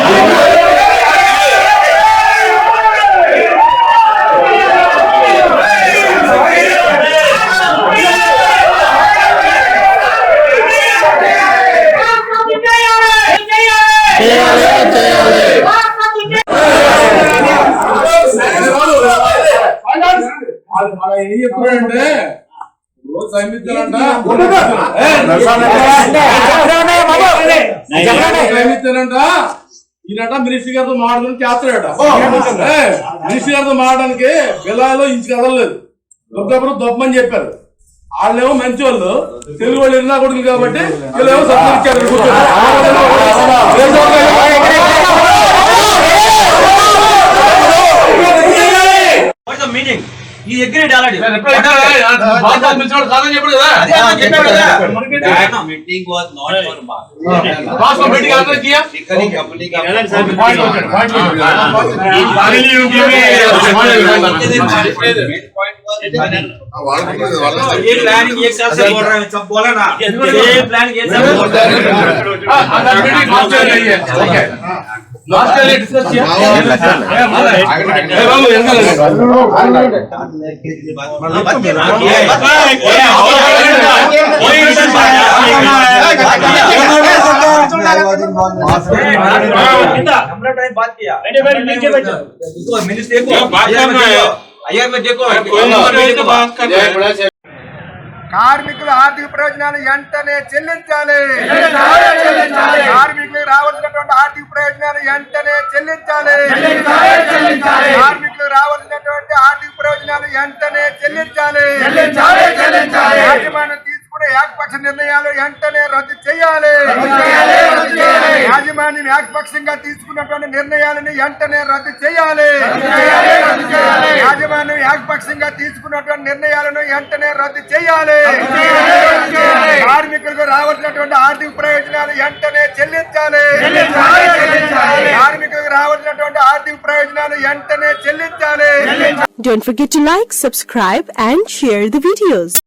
ఏం రోజు సైమిత్యాలంట ఈయనట మినిస్టర్ గారితో మాట్లాడడానికి చేస్తాడట మినిస్టర్ గారితో మాట్లాడడానికి బిల్లాలో ఇంచు కదలలేదు దొబ్బప్పుడు దొబ్బమని చెప్పారు వాళ్ళేమో మంచి వాళ్ళు తెలుగు వాళ్ళు ఎన్నా కొడుకులు కాబట్టి వీళ్ళేమో సత్తా ఇచ్చారు That meeting was not for Mark. Last meeting order Kia Because the company का main point was ये प्लानिंग एक साथ से बोल रहे हैं सब बोला ना ये प्लानिंग एक साथ बोल रहे हैं లాస్ట్ డిస్కస్ किया బాబు हमने टाइम बात किया मिनिस्टर को बात करना है अय्यर में देखो बात कर కార్మికుల ఆర్థిక ప్రయోజనాలు వెంటనే చెల్లించాలి. కార్మికులకు రావాల్సినటువంటి ఆర్థిక ప్రయోజనాలు వెంటనే చెల్లించాలి. కార్మికులకు రావాల్సినటువంటి ఆర్థిక ప్రయోజనాలు వెంటనే చెల్లించాలి. యాజమాన్యం తీసుకునే ఏకపక్ష నిర్ణయాలు వెంటనే రద్దు చేయాలి. యాజమాన్యం ఏకపక్షంగా తీసుకున్నటువంటి నిర్ణయాలను వెంటనే రద్దు చేయాలి. యాజమాన్యం ఏకపక్షంగా తీసుకున్నటువంటి నిర్ణయాలను వెంటనే రద్దు చేయాలి. కార్మికులకు రావాల్సినటువంటి ఆర్థిక ప్రయోజనాలు వెంటనే చెల్లించాలి. కార్మికులకు రావాల్సినటువంటి ఆర్థిక ప్రయోజనాలు వెంటనే చెల్లించాలి. Don't forget to like, subscribe and share the videos.